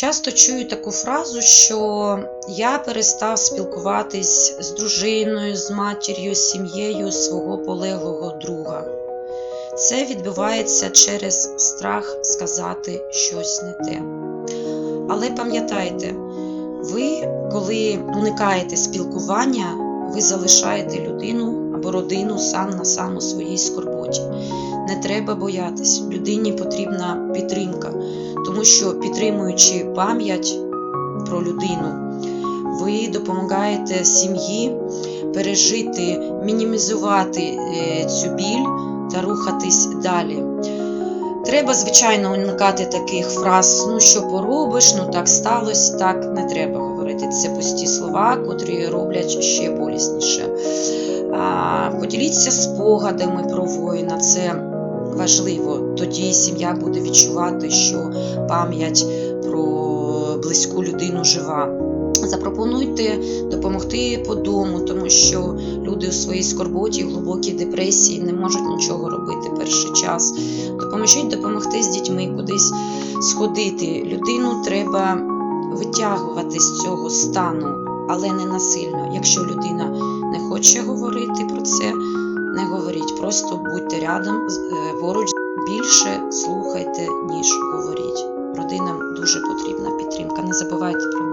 Часто чую таку фразу, що я перестав спілкуватись з дружиною, з матір'ю, з сім'єю свого полеглого друга. Це відбувається через страх сказати щось не те. Але пам'ятайте, ви, коли уникаєте спілкування, ви залишаєте людину або родину сам на сам у своїй скорботі. Не треба боятись, людині потрібна підтримка, тому що підтримуючи пам'ять про людину, ви допомагаєте сім'ї пережити, мінімізувати е, цю біль та рухатись далі. Треба, звичайно, уникати таких фраз, ну що поробиш, ну так сталося, так не треба говорити. Це пусті слова, котрі роблять ще болісніше. Поділіться спогадами про воїна, це важливо. Тоді сім'я буде відчувати, що пам'ять про близьку людину жива. Запропонуйте допомогти по дому, тому що люди у своїй скорботі, глибокій депресії не можуть нічого робити перший час. Допоможіть допомогти з дітьми кудись сходити. Людину треба витягувати з цього стану, але не насильно. Якщо людина не хоче говорити про це, не говоріть. Просто будьте рядом, е, поруч більше слухайте, ніж говоріть. Родинам дуже потрібна підтримка. Не забувайте про них.